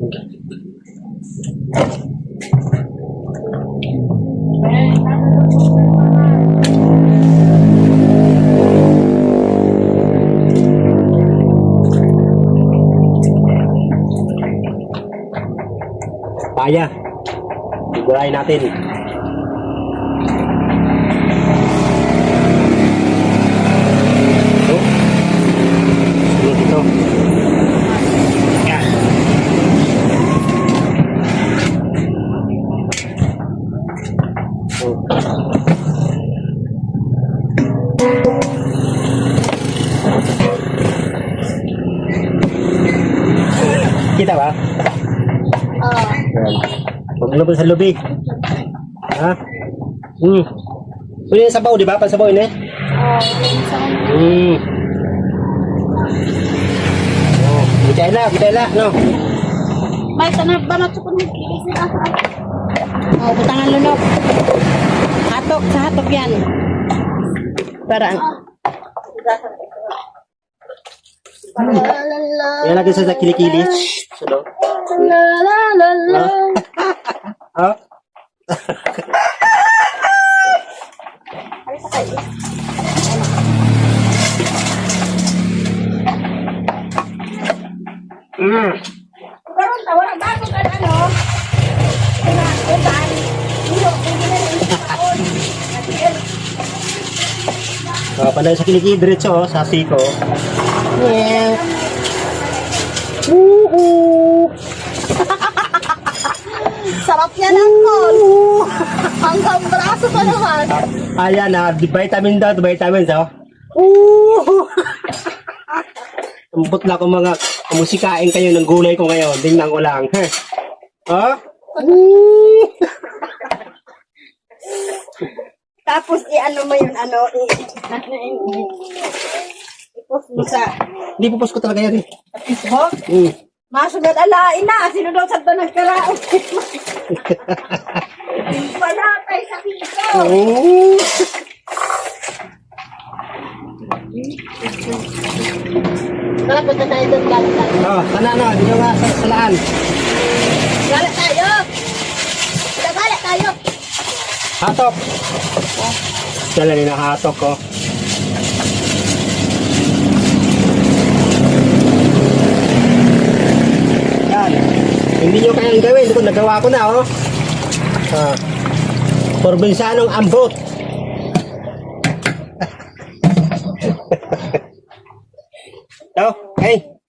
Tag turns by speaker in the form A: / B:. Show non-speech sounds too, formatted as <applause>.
A: Kaya. Gulayin natin. Kita ba?
B: Oo.
A: Huwag mo sa lubig. Ha? Hmm. Pwede yung sabaw, di ba? Pansabaw yun eh.
B: Oo.
A: Hmm. Oh, bitay la, bitay la, no?
B: May tanap ba na kung kilis nila? Oo, butangan lunok. Hatok, sa hatok yan. Para
A: Yan lagi sa kilikili. Sudo.
B: La la la la.
A: Ha? <laughs> Mm.
B: Karon ta wala bago ka na no. Kaya utan. Iyo, hindi na yung taon.
A: Oh, panay sa kilikili diretso oh, sa siko.
B: Yeah. <laughs> Sarap yan ang tol. Hanggang braso pa naman.
A: Ayan na, di vitamin daw, vitamins oh. Umbot na kung mga kumusikain kayo ng gulay ko ngayon. Tingnan ko lang. Heh. <laughs> Oh?
B: Tapos i-ano mo yun, ano, i... I-post mo sa
A: Hindi pupus ko talaga yan eh.
B: Facebook.
A: Mm.
B: Masugad alain na, sino daw sa to nagkaraon? <laughs> Wala tayo sa piso.
A: Oh.
B: Tara, punta tayo doon, galit tayo.
A: Oh, sana na, dito nga sa salaan.
B: Galit tayo! Tara, galit tayo!
A: Hatok. Dala ni hatok ko. Yan. Hindi nyo kayang gawin. Ito, nagawa ko na, oh. Ah. Probensanong ambot. <laughs> Ito, hey.